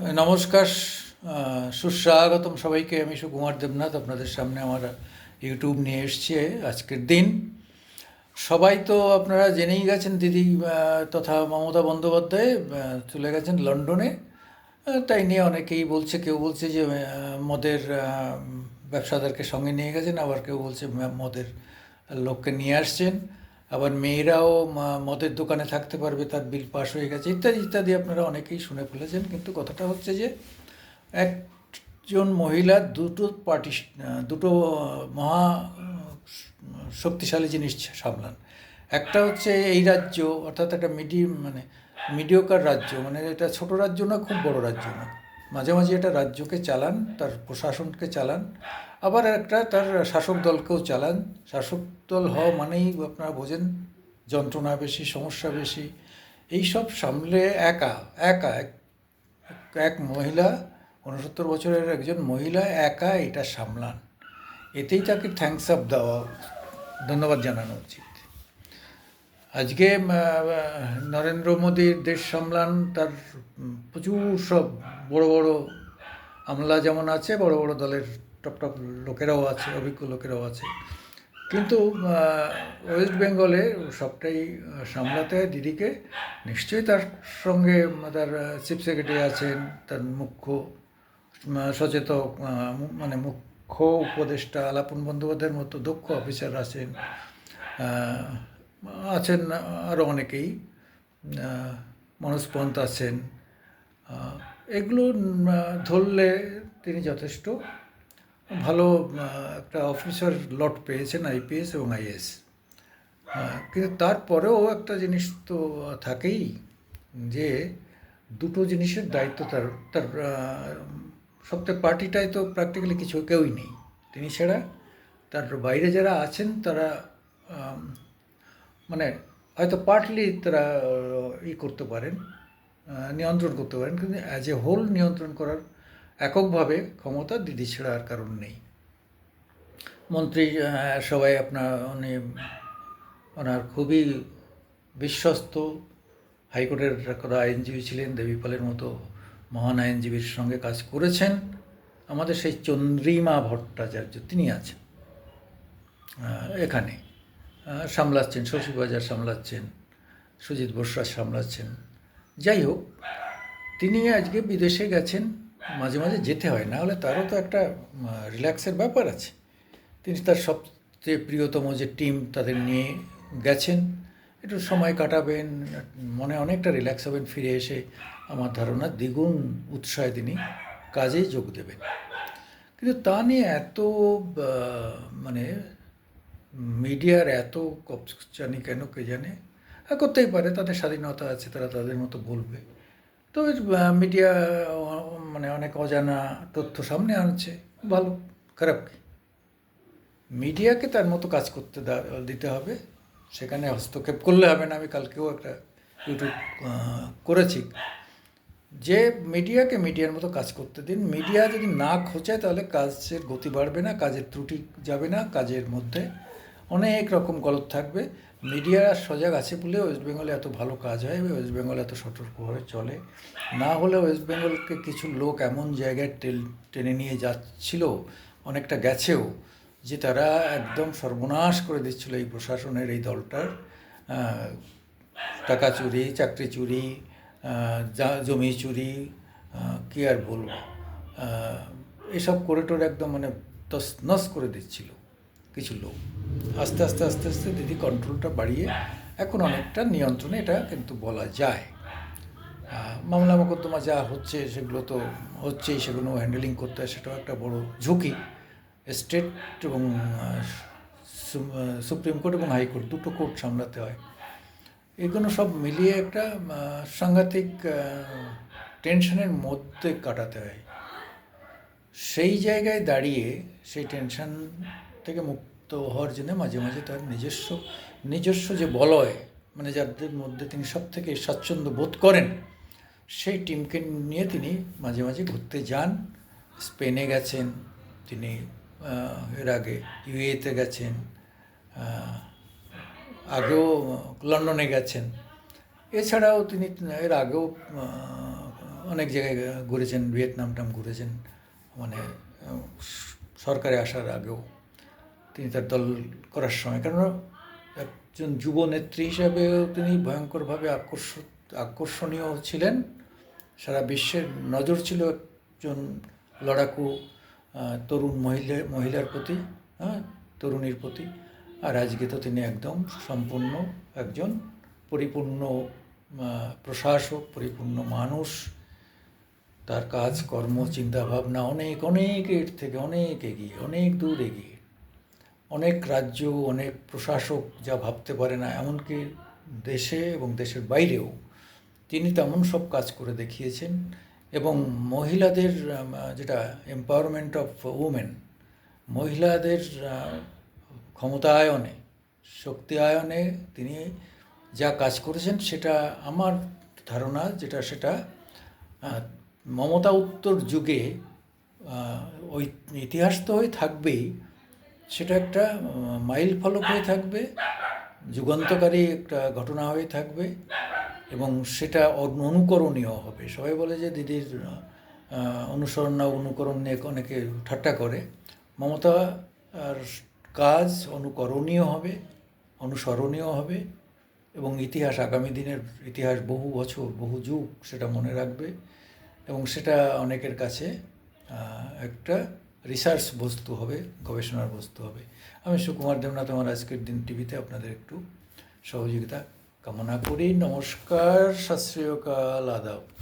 নমস্কার সুস্বাগতম সবাইকে। আমি সুকুমার দেবনাথ, আপনাদের সামনে আমার ইউটিউব নিয়ে এসছি আজকের দিন। সবাই তো আপনারা জেনেই গেছেন, দিদি তথা মমতা বন্দ্যোপাধ্যায় চলে গেছেন লন্ডনে। তাই নিয়ে অনেকেই বলছে, কেউ বলছে যে মদের ব্যবসাদারকে সঙ্গে নিয়ে গেছেন, আবার কেউ বলছে মদের লোককে নিয়ে আসছেন। আবার মেয়েরাও মদের দোকানে থাকতে পারবে, তার বিল পাস হয়ে গেছে, ইত্যাদি ইত্যাদি আপনারা অনেকেই শুনে ফেলেছেন। কিন্তু কথাটা হচ্ছে যে, একজন মহিলা দুটো পার্টি, দুটো মহা শক্তিশালী জিনিস সামলান। একটা হচ্ছে এই রাজ্য, অর্থাৎ একটা মিডিয়াম মানে মিডিওকার রাজ্য মানে এটা ছোট রাজ্য না, খুব বড় রাজ্য না। মাঝে মাঝে এটা রাজ্যকে চালান, তার প্রশাসনকে চালান, আবার একটা তার শাসক দলকেও চালান। শাসক দল হওয়া মানেই আপনারা বোঝেন, যন্ত্রণা বেশি, সমস্যা বেশি। এইসব সামলে একা একা, এক এক মহিলা, উনসত্তর বছরের একজন মহিলা একা এটা সামলান। এতেই তাকে থ্যাঙ্কস আপ দেওয়া, ধন্যবাদ জানানো উচিত। আজকে নরেন্দ্র মোদীর দেশ সামলান, তার প্রচুর সব বড় বড় আমলা যেমন আছে, বড় বড় দলের টপ টপ লোকেরাও আছে, অভিজ্ঞ লোকেরাও আছে। কিন্তু ওয়েস্ট বেঙ্গলে সবটাই সামলাতে দিদিকে নিশ্চয়ই তার সঙ্গে তার চিফ সেক্রেটারি আছেন, তার মুখ্য সচেতক মানে মুখ্য উপদেষ্টা আলাপন বন্দ্যোপাধ্যায়ের মতো দক্ষ অফিসার আছেন আছেন আরও অনেকেই মনোজ পন্থ আছেন এগুলো ধরলে তিনি যথেষ্ট। ভালো একটা অফিসার লট পেয়েছেন, আইপিএস এবং আইএস কিন্তু তারপরেও একটা জিনিস তো থাকেই যে দুটো জিনিসের দায়িত্ব তার তার সপ্তাহে পার্টিটায় তো প্র্যাকটিক্যালি কিছু কেউই নেই। তিনি ছাড়া তার বাইরে যারা আছেন তারা মানে হয়তো পার্টলি তারা ই করতে পারেন। নিয়ন্ত্রণ করতে পারেন, কিন্তু অ্যাজ এ হোল নিয়ন্ত্রণ করার এককভাবে ক্ষমতা দিদি ছাড়া আর কারণ নেই। মন্ত্রী সবাই আপনার উনি ওনার খুবই বিশ্বস্ত, হাইকোর্টের করা আইনজীবী ছিলেন, দেবীপালের মতো মহান আইনজীবীর সঙ্গে কাজ করেছেন। আমাদের সেই চন্দ্রিমা ভট্টাচার্য, তিনি আছেন এখানে। সামলাচ্ছেন শশীবাজার সামলাচ্ছেন, সুজিত বসরা সামলাচ্ছেন। যাই হোক তিনি আজকে বিদেশে গেছেন, মাঝে মাঝে যেতে হয় না হলে তারও তো একটা রিল্যাক্সের ব্যাপার আছে। তিনি তার সবচেয়ে প্রিয়তম যে টিম তাদের নিয়ে গেছেন, একটু সময় কাটাবেন, মনে অনেকটা রিল্যাক্স হবেন, ফিরে এসে আমার ধারণা দ্বিগুণ উৎসাহে তিনি কাজে যোগ দেবেন। কিন্তু তা নিয়ে এত মানে মিডিয়ার এত কপচানি কেন কে জানে? করতেই পারে, তাদের স্বাধীনতা আছে, তারা তাদের মতো বলবে। তো মিডিয়া মানে অনেক অজানা তথ্য সামনে আনছে, ভালো, খারাপ কি? মিডিয়াকে তার মতো কাজ করতে দিতে হবে, সেখানে হস্তক্ষেপ করলে হবে না, আমি কালকেও একটা ইউটিউব করেছি। যে মিডিয়াকে মিডিয়ার মতো কাজ করতে দিন মিডিয়া যদি না খোঁচায়, তাহলে কাজের গতি বাড়বে না, কাজের ত্রুটি যাবে না, কাজের মধ্যে অনেক রকম গলত থাকবে। মিডিয়া সজাগ আছে বলে ওয়েস্ট বেঙ্গলে এত ভালো কাজ হয় ওয়েস্ট বেঙ্গল এত সতর্কভাবে চলে। না হলে ওয়েস্ট বেঙ্গলকে কিছু লোক এমন জায়গায় টেনে নিয়ে যাচ্ছিল, অনেকটা গেছেও, যে তারা একদম সর্বনাশ করে দিচ্ছিল এই প্রশাসনের, এই দলটার। টাকা চুরি, চাকরি চুরি জমি চুরি কি আর বলব? এসব করে টোরে একদম মানে তসনস করে দিচ্ছিল। কিছু লোক। আস্তে আস্তে আস্তে আস্তে দিদি কন্ট্রোলটা বাড়িয়ে এখন অনেকটা নিয়ন্ত্রণে এটা কিন্তু বলা যায়। মামলা মোকদ্দমা যা হচ্ছে সেগুলো তো হচ্ছেই, সেগুলো হ্যান্ডেলিং করতে হয়, সেটাও একটা বড় ঝুঁকি। স্টেট এবং সুপ্রিম কোর্ট এবং হাইকোর্ট দুটো কোর্ট সামলাতে হয়। এগুলো সব মিলিয়ে একটা সাংঘাতিক টেনশনের মধ্যে কাটাতে হয়। সেই জায়গায় দাঁড়িয়ে সেই টেনশন থেকে মুক্ত হওয়ার জন্য মাঝে মাঝে তার নিজস্ব নিজস্ব যে বলয় মানে যাদের মধ্যে তিনি সব থেকে স্বাচ্ছন্দ্য বোধ করেন, সেই টিমকে নিয়ে তিনি মাঝে মাঝে ঘুরতে যান। স্পেনে গেছেন, তিনি এর আগে ইউএতে গেছেন আগেও লন্ডনে গেছেন। এছাড়াও তিনি, এর আগেও অনেক জায়গায় ঘুরেছেন, ভিয়েতনাম টাম ঘুরেছেন মানে সরকারে আসার আগেও। তিনি তার দল করার সময়। কারণ একজন যুব নেত্রী হিসাবেও তিনি ভয়ঙ্করভাবে আকর্ষ, আকর্ষণীয় ছিলেন। সারা বিশ্বের নজর ছিল একজন লড়াকু তরুণ মহিলা, মহিলার প্রতি হ্যাঁ তরুণীর প্রতি। আর আজকে তো তিনি একদম সম্পূর্ণ একজন পরিপূর্ণ প্রশাসক, পরিপূর্ণ মানুষ। তার কাজ, কর্ম চিন্তা ভাবনা অনেক অনেক এর থেকে অনেক এগিয়ে, অনেক দূর এগিয়ে। অনেক রাজ্য, অনেক প্রশাসক যা ভাবতে পারে না, এমনকি দেশে এবং দেশের বাইরেও তিনি তেমন সব কাজ করে দেখিয়েছেন এবং মহিলাদের যেটা এম্পাওয়ারমেন্ট অফ উমেন মহিলাদের ক্ষমতায়নে শক্তি আয়নে তিনি যা কাজ করেছেন সেটা আমার ধারণা যেটা সেটা মমতা উত্তর যুগে ওই ইতিহাস তো হয়ে থাকবেই সেটা একটা মাইল ফলক হয়ে থাকবে, যুগান্তকারী একটা ঘটনা হয়ে থাকবে এবং সেটা অন- অনুকরণীয় হবে। সবাই বলে যে দিদির অনুসরণ না অনুকরণ নিয়ে অনেকে ঠাট্টা করে। মমতা, আর কাজ অনুকরণীয় হবে, অনুসরণীয় হবে এবং ইতিহাস, আগামী দিনের ইতিহাস বহু বছর, বহু যুগ সেটা মনে রাখবে এবং সেটা অনেকের কাছে একটা রিসার্চ বস্তু হবে, গবেষণার বস্তু হবে। আমি সুকুমার দেবনাথ আমার আজকের দিন টিভিতে আপনাদের একটু সহযোগিতা কামনা করি। নমস্কার, শাস্ত্রীয় কাল, আদাব।